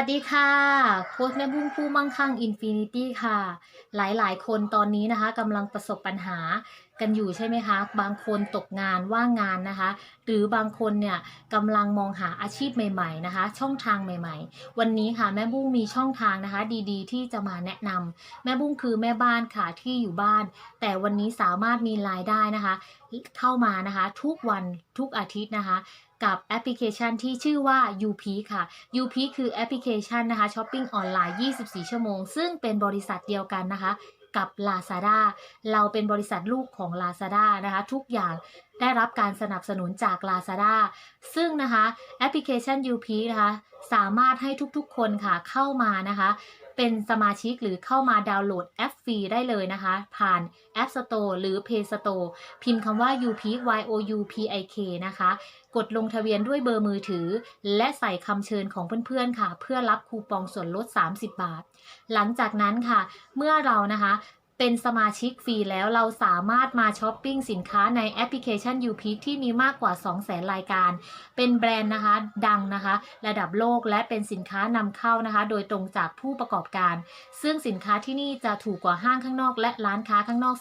ัสดีค่ะโค้ชแม่บุ้งผู้มั่งคั่งอินฟินิตี้ค่ะ หลายๆ คนตอนนี้นะคะกำลังประสบปัญหากันอยู่ใช่ไหมคะ บางคนตกงานว่างงานนะคะ หรือบางคนเนี่ยกำลังมองหาอาชีพใหม่ ๆนะคะ ช่องทางใหม่ ๆ วันนี้ค่ะแม่บุ้งมีช่องทางนะคะ ดีๆ ที่จะมาแนะนำแม่บุ้งคือแม่บ้านค่ะที่อยู่บ้าน แต่วันนี้สามารถมีรายได้นะคะ เข้ามานะคะ ทุกวันทุกอาทิตย์นะคะ กับแอปพลิเคชันที่ชื่อว่า UP ค่ะ UP คือแอปพลิเคชันนะคะช้อปปิ้งออนไลน์ 24 ชั่วโมง ซึ่งเป็นบริษัทเดียวกันนะคะกับ Lazada เราเป็นบริษัทลูกของ Lazada นะคะ ทุกอย่าง ได้รับการสนับสนุนจาก Lazada ซึ่งนะคะแอปพลิเคชัน UP นะคะสามารถให้ทุกๆ คนค่ะเข้ามานะคะ เป็นสมาชิกหรือเข้ามาดาวน์โหลดแอปฟรีได้เลยนะคะ ผ่าน App Store หรือ Play Store พิมพ์คำว่า UP Y O U P I K นะคะ กดลงทะเบียนด้วยเบอร์มือถือ และใส่คำเชิญของเพื่อนๆค่ะ เพื่อรับคูปองส่วนลด 30 บาท หลังจากนั้นค่ะ เมื่อเรานะคะ เป็นสมาชิกฟรีแล้วเราสามารถมาช้อปปิ้งสินค้าในแอปพลิเคชัน u p ที่มีมากกว่า 200,000 รายการ เป็นแบรนด์นะคะดังนะคะ ระดับโลกและเป็นสินค้านำเข้านะคะ โดยตรงจากผู้ประกอบการ ซึ่งสินค้าที่นี่จะถูกกว่าห้างข้างนอก และร้านค้าข้างนอก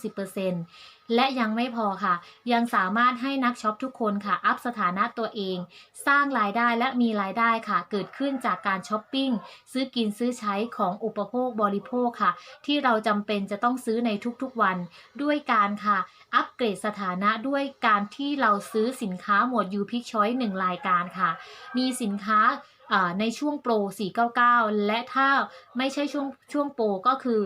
10-30% และยังไม่พอค่ะ ยังสามารถให้นักช็อปทุกคนค่ะ อัพสถานะตัวเอง สร้างรายได้และมีรายได้ค่ะ เกิดขึ้นจากการช้อปปิ้ง ซื้อกินซื้อใช้ของอุปโภคบริโภคค่ะ ที่เราจำเป็นจะต้องซื้อในทุกๆวัน ด้วยการค่ะ อัปเกรดสถานะด้วยการที่เราซื้อสินค้าหมวด u p i c Choice 1รายการค่ะ มีสินค้าอ่าในช่วงโปร 499 และถ้าไม่ใช่ช่วงช่วงโปรก็คือ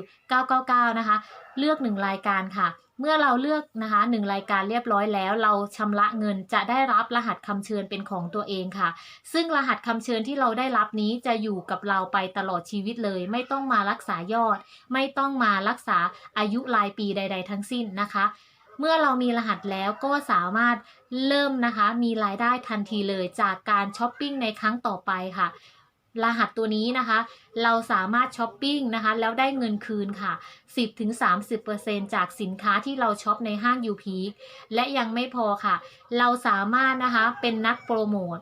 999 นะคะ เลือก 1 รายการค่ะ เมื่อเราเลือกนะคะ1รายการเรียบร้อยแล้ว เราชำระเงินจะได้รับรหัสคำเชิญเป็นของตัวเองค่ะ ซึ่งรหัสคำเชิญที่เราได้รับนี้จะอยู่กับเราไปตลอดชีวิตเลย ไม่ต้องมารักษายอด ไม่ต้องมารักษาอายุรายปีใด ๆ ทั้งสิ้นนะคะ เมื่อเรามีรหัสแล้วก็สามารถเริ่มนะคะมีรายได้ทันทีเลยจากการช้อปปิ้งในครั้งต่อไปค่ะ รหัสตัวนี้นะคะ เราสามารถช้อปปิ้งนะคะ แล้วได้เงินคืนค่ะ 10-30%จากสินค้าที่เราช็อปในห้าง u p และยังไม่พอค่ะ เราสามารถนะคะเป็นนักโปรโมท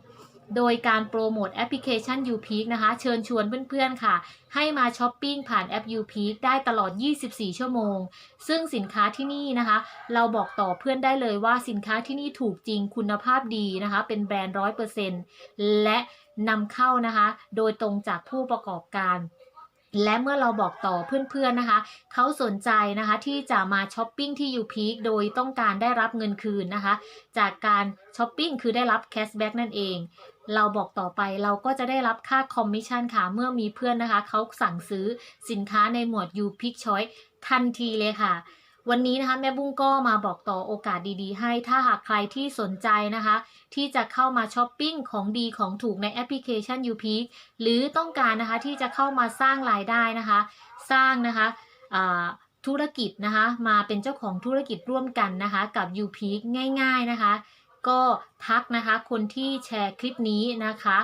โดยการโปรโมทแอปพลิเคชัน u p นะคะ เชิญชวนเพื่อนๆค่ะ ให้มาช้อปปิ้งผ่านแอป u p ได้ตลอด 24 ชั่วโมง ซึ่งสินค้าที่นี่นะคะ เราบอกต่อเพื่อนได้เลยว่าสินค้าที่นี่ถูกจริงคุณภาพดีนะคะ เป็นแบรนด์ร้อยเปอร์เซ็นต์และ นำเข้านะคะ โดยตรงจากผู้ประกอบการและเมื่อเราบอกต่อเพื่อนๆนะคะ เขาสนใจนะคะที่จะมาช้อปปิ้งที่ u p โดยต้องการได้รับเงินคืนนะคะ จากการช้อปปิ้งคือได้รับแคชแบ็กนั่นเอง เราบอกต่อไปเราก็จะได้รับค่าคอมมิชชั่นค่ะ เมื่อมีเพื่อนนะคะ เขาสั่งซื้อสินค้าในหมวด u p i c Choice ทันทีเลยค่ะ วันนี้นะคะแม่บุ้งก็มาบอกต่อโอกาสดีๆ ให้ถ้าหากใครที่สนใจนะคะ ที่จะเข้ามาช้อปปิ้งของดีของถูกในแอปพลิเคชัน u p หรือต้องการนะคะที่จะเข้ามาสร้างรายได้นะคะ สร้างนะคะธุรกิจนะคะมาเป็นเจ้าของธุรกิจร่วมกันนะคะกับ u p ง่าย ๆนะคะ ก็ทักนะคะคนที่แชร์คลิปนี้นะคะ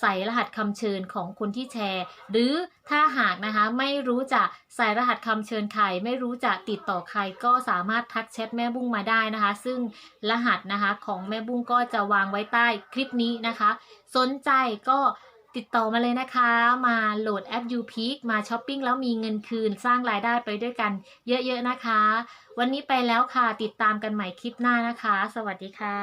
ใส่รหัสคำเชิญของคนที่แชร์ หรือถ้าหากนะคะไม่รู้จะใส่รหัสคำเชิญใคร ไม่รู้จะติดต่อใครก็สามารถทักแชทแม่บุ้งมาได้นะคะ ซึ่งรหัสนะคะของแม่บุ้งก็จะวางไว้ใต้คลิปนี้นะคะ สนใจก็ติดต่อมาเลยนะคะ มาโหลดแอป u p มาช้อปปิ้งแล้วมีเงินคืนสร้างรายได้ไปด้วยกันเยอะๆนะคะ วันนี้ไปแล้วค่ะ ติดตามกันใหม่คลิปหน้านะคะ สวัสดีค่ะ